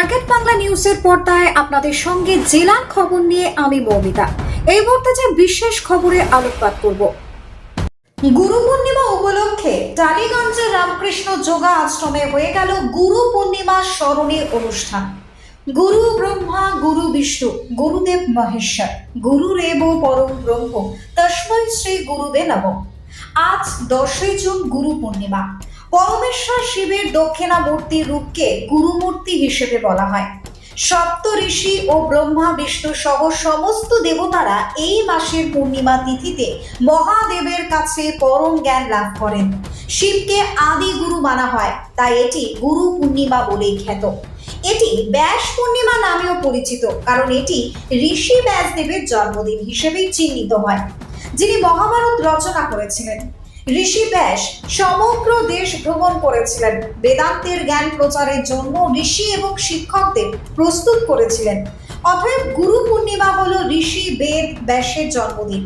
Target Bangla নিউজের পর্দায় আপনাদের সঙ্গে জেলার খবর নিয়ে আমি মৌমিতা। এই মুহূর্তে যে বিশেষ খবরে আলোকপাত করব। গুরু পূর্ণিমা উপলক্ষে টালিগঞ্জের রামকৃষ্ণ যোগা আশ্রমে হয়ে গেল গুরু পূর্ণিমা স্মরণে অনুষ্ঠান। গুরু ব্রহ্মা, গুরু বিষ্ণু, গুরুদেব মহেশ্বর গুরুরেব পরম ব্রহ্ম, তস্মৈ শ্রী গুরুবে নমঃ। আজ দশই জুন গুরু পূর্ণিমা। পরমেশ্বর শিবের দক্ষিণামূর্তি রূপকে গুরুমূর্তি হিসেবে বলা হয়। সপ্ত ঋষি ও ব্রহ্মা, বিষ্ণু সহ সমস্ত দেবতারা এই মাসের পূর্ণিমা তিথিতে মহাদেবের কাছে পরম জ্ঞান লাভ করেন। শিবকে আদি গুরু মানা হয়, তাই এটি গুরু পূর্ণিমা বলেই খ্যাত। এটি ব্যাস পূর্ণিমা নামেও পরিচিত, কারণ এটি ঋষি ব্যাসদেবের জন্মদিন হিসেবেই চিহ্নিত হয়, যিনি মহাভারত রচনা করেছিলেন। ঋষি ব্যাস সমগ্র দেশ ভ্রমণ করেছিলেন। বেদান্তের জ্ঞান প্রচারের জন্য ঋষি এবং শিক্ষকদের প্রস্তুত করেছিলেন। অতএব গুরু পূর্ণিমা হল ঋষি বেদ ব্যাসের জন্মদিন।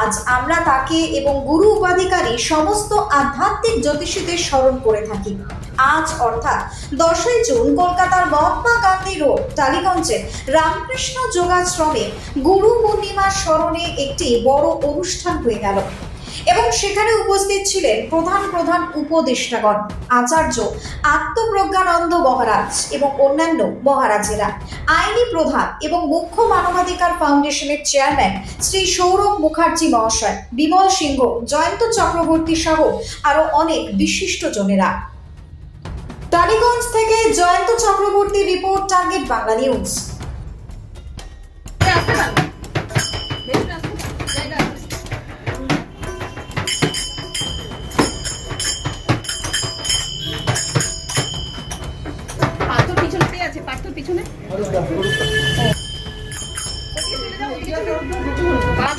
আজ আমরা তাকে এবং গুরু উপাধিকারী সমস্ত আধ্যাত্মিক জ্যোতিষীদের স্মরণ করে থাকি। আজ অর্থাৎ দশই জুন কলকাতার মহাত্মা গান্ধী রোড, টালিগঞ্জের রামকৃষ্ণ যোগাশ্রমে গুরু পূর্ণিমার স্মরণে একটি বড় অনুষ্ঠান হয়ে গেল। এবং সেখানে উপস্থিত ছিলেন প্রধান প্রধান উপদেষ্টাগণ, আচার্য আত্মপ্রজ্ঞানন্দ মহারাজ এবং অন্যান্য মহারাজেরা। আইনি প্রধান এবং মুখ্য মানবাধিকার ফাউন্ডেশনের চেয়ারম্যান শ্রী সৌরভ মুখার্জি মহাশয়, বিমল সিংহ, জয়ন্ত চক্রবর্তী সহ আরও অনেক বিশিষ্ট জনেরা। টালিগঞ্জ থেকে Jayanta Chakraborty report, target Bangla news. হ্যাঁ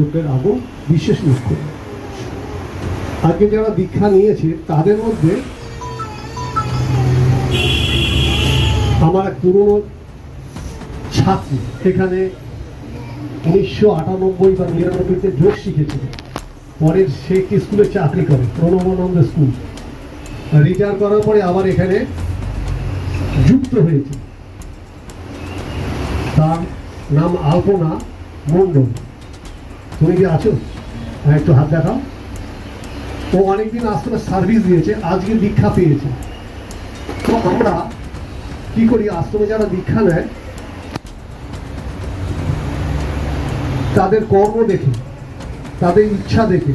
গ্রুপের আগুন বিশেষ লক্ষ্য আজকে যারা দীক্ষা নিয়েছে, তাদের মধ্যে আমার এক পুরনো ছাত্রী সেখানে উনিশশো আটানব্বই বা নিরানব্বইতে যোগ শিখেছিল। পরে সে স্কুলে চাকরি করে, প্রণবানন্দ স্কুল। রিটায়ার করার পরে আবার এখানে যুক্ত হয়েছে। তার নাম আলপনা মণ্ডল। তুমি কি আছো? হ্যাঁ একটু হাত দেখাও। ও অনেকদিন আশ্রমে সার্ভিস দিয়েছে, আজকে দীক্ষা পেয়েছে। তো আমরা কি করি, আশ্রমে যারা দীক্ষা নেয়, তাদের কর্ম দেখে, তাদের ইচ্ছা দেখে,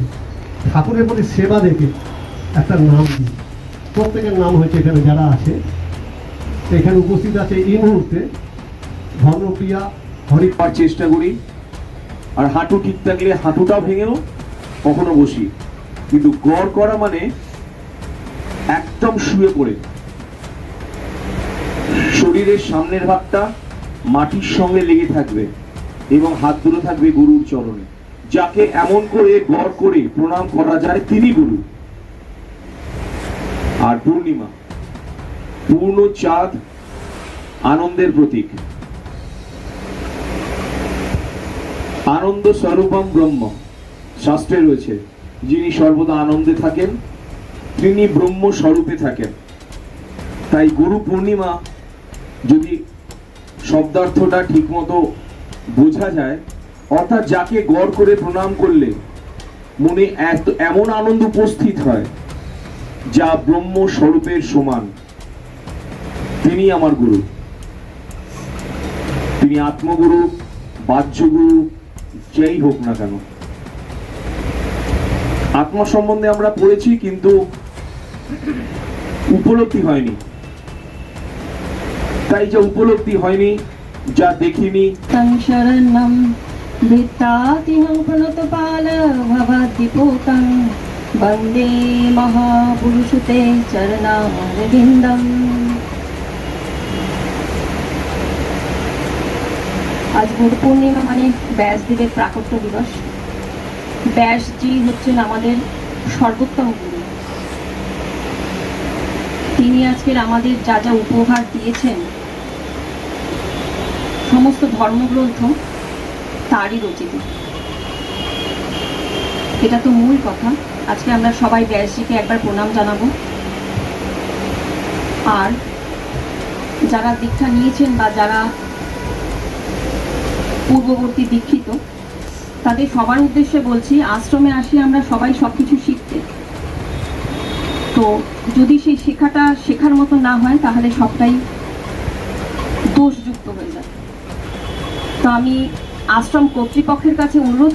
ঠাকুরের প্রতি সেবা দেখে একটা নাম দিই। প্রত্যেকের নাম হয়েছে এখানে যারা আছে, এখানে উপস্থিত আছে এই মুহূর্তে ধর্মপ্রিয়া হরি করার চেষ্টা করি আর হাঁটু ঠিক থাকলে হাঁটুটাও ভেঙেও কখনো বসি। কিন্তু গড় করা মানে একদম শুয়ে পড়ে। শরীরের সামনের ভাগটা মাটির সঙ্গে লেগে থাকবে এবং হাত দুটো থাকবে গুরুর চরণে। যাকে এমন করে গড় করে প্রণাম করা যায় তিনি গুরু। আর পূর্ণিমা, পূর্ণ চাঁদ, আনন্দের প্রতীক। আনন্দ স্বরূপম ব্রহ্ম। শাস্ত্রে রয়েছে, যিনি সর্বদা আনন্দে থাকেন, তিনি ব্রহ্ম স্বরূপে থাকেন। তাই গুরু পূর্ণিমা যদি শব্দার্থটা ঠিকমতো বোঝা যায়, অর্থাৎ যাকে গড় করে প্রণাম করলে মনে এত, এমন আনন্দ উপস্থিত হয়, যা ব্রহ্ম স্বরূপের সমান। তিনি আমার গুরু। তিনি আত্মগুরু, বাহ্যগুরু যেই হোক না কেন। আত্মা সম্বন্ধে আমরা পড়েছি, কিন্তু উপলব্ধি হয়নি। তাই যা উপলব্ধি হয়নি, যা দেখিনি। বন্দে মহাপুরুষতে চরণামরবিন্দম। আজ গুরু পূর্ণিমা মানে ব্যাসদেবের প্রাকট্য দিবস। ব্যাসজি হচ্ছেন আমাদের সর্বোত্তম গুরু। তিনি আজকের আমাদের যা যা উপহার দিয়েছেন, সমস্ত ধর্মগ্রন্থ তারই রচিত। এটা তো মূল কথা। আজকে আমরা সবাই ব্যাসজিকে একবার প্রণাম জানাব। আর যারা দীক্ষা নিয়েছেন বা যারা পূর্ববর্তী দীক্ষিত। তাদের সবার উদ্দেশ্যে বলছি, আশ্রমে আসি আমরা সবাই সব কিছু শিখতে। তো যদি সেই শেখাটা শেখার মতো না হয়, তাহলে সবটাই দোষযুক্ত হয়ে যায়। তো আমি আশ্রম কর্তৃপক্ষের কাছে অনুরোধ